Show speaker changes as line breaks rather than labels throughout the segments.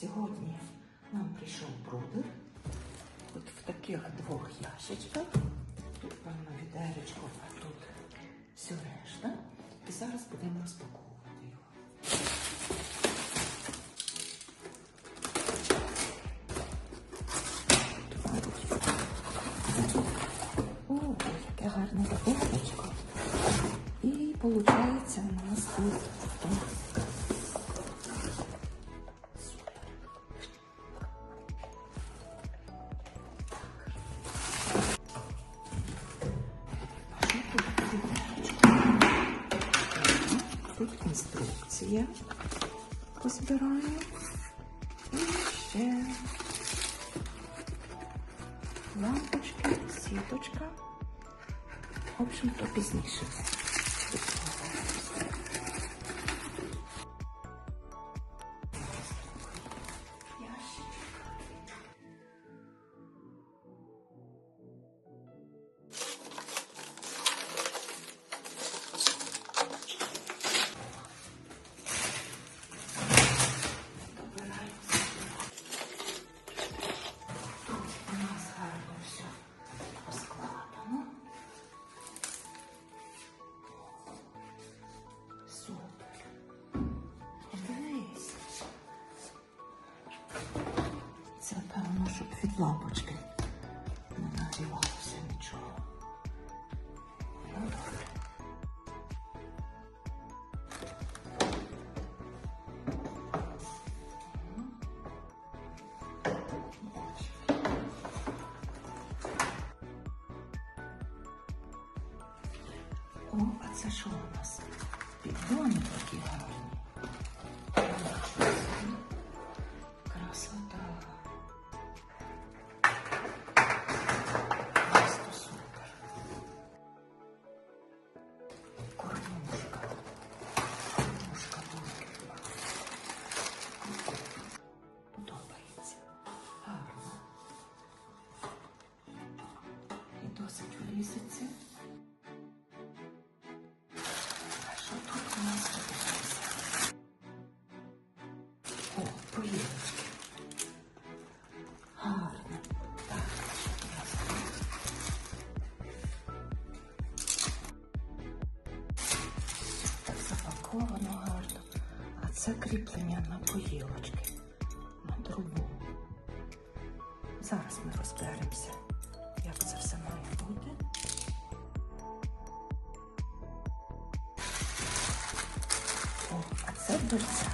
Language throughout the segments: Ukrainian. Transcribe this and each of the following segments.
Сьогодні нам прийшов брудер. От в таких двох ящичках. Тут, певно, відеречко, а тут все решта. І зараз будемо розпаковувати його. О, яке гарне відеречко. І виходить у нас тут. Інструкція. Розбираю. І ще лампочки, сіточка. В общем, то пізніше. Лампочки не нагрівалося нічого. Ну. О, а це що у нас? Піддони такі гарні. Запаковано гарно. А це кріплення на поїлочки. На трубу. Зараз ми розберемося, як це все має бути. О, а це дверця.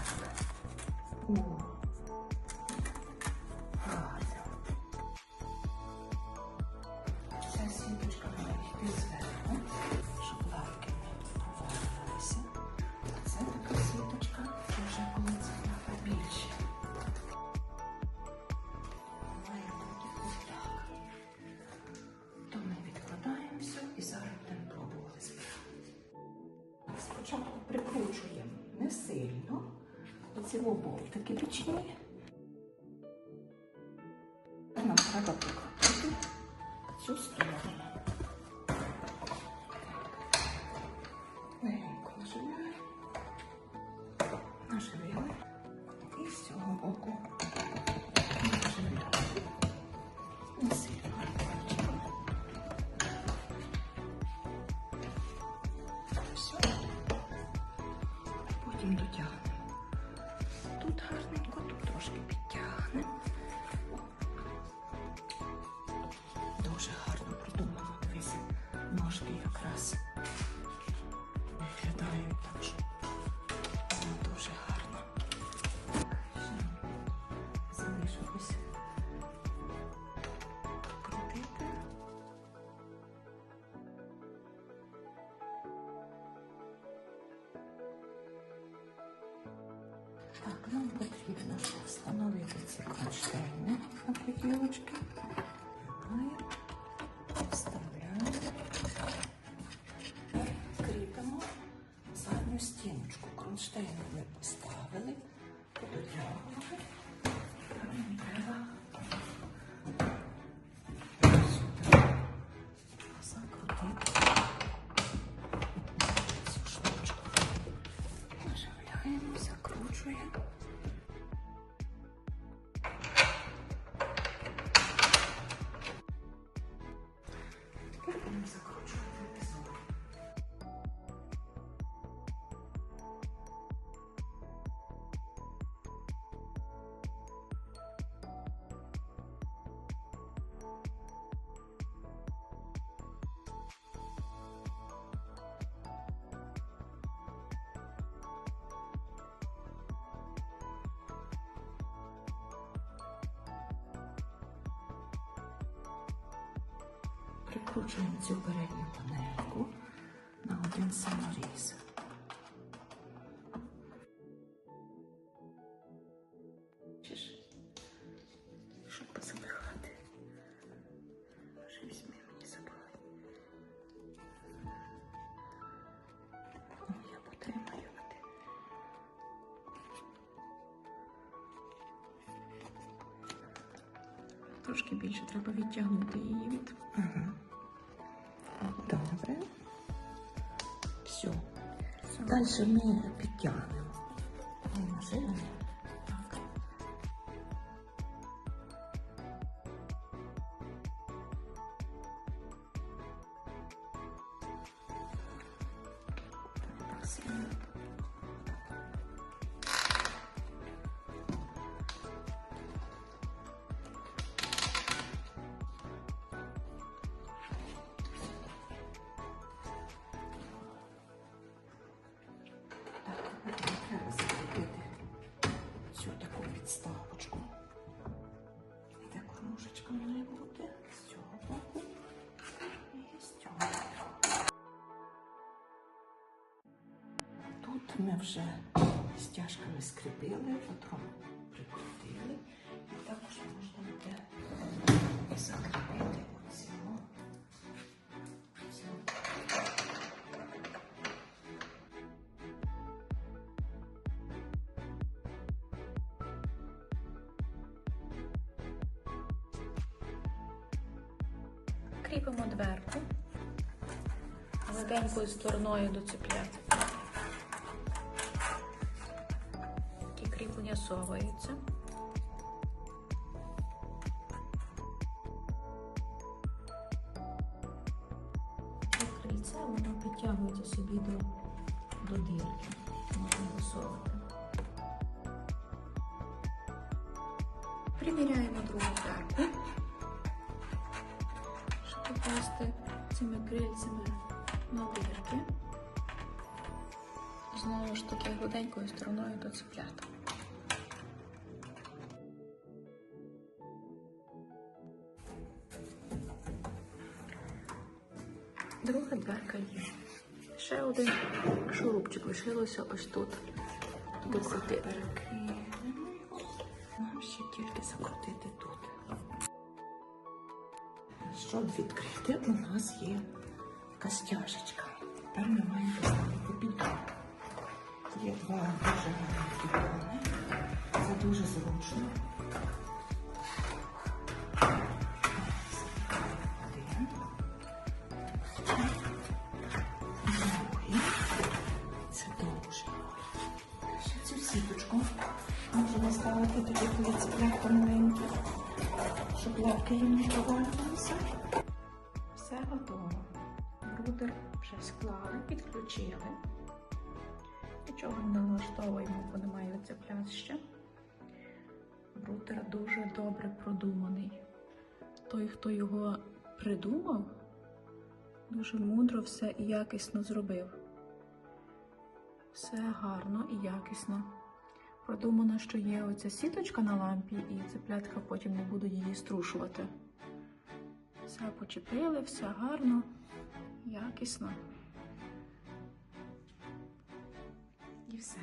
оці болтики бічні. Нам треба прикрутити цю сторону. Легенько наживляємо. Наживляємо. І з цього боку наживляємо. Не сильно. Все. Потім дотягнемо. Тут гарненько, тут трошки підтягнемо. Так, нам потрібно встановити ці кронштейни на поділочки. Вставляємо. Кріпимо задню стіночку. Кронштейни Прикручуємо цю передню панельку на один саморіз.
Трошки більше треба відтягнути її від.
Добре. Все.
Все.
Далі ми підтягнемо. Ми наживемо.
Так.
Так сильно. Так, Ми вже стяжками скріпили, патрон прикрутили. І також можна буде закріпити оцього.
Кріпимо дверку легенькою стороною до І кріплення крильце воно підтягується собі до, до дірки. Можна висовувати. Приміряємо другу дверку щоб попасти цими крильцями на дірки. Знову ж таки гладенькою стороною доцепляти. Друга дверка є. Ще один шурупчик лишилося ось тут. Докрутити.
Нам ще тільки закрутити тут. Щоб відкрити, у нас є костяшечка. Тепер ми маємо поставити піддон. Є два дуже гарні піддони. Це дуже зручно. Можемо ставити тоді, цеплятка маленькі, щоб лапки їм не провалювалися.
Все готово. Брудер вже склали, підключили. Нічого не налаштовуємо, бо немає цепляща. Брудер дуже добре продуманий. Той, хто його придумав, дуже мудро все і якісно зробив. Все гарно і якісно. Продумано, що є оця сіточка на лампі, і цеплятка потім не буду її струшувати. Все почепили, все гарно, якісно. І все.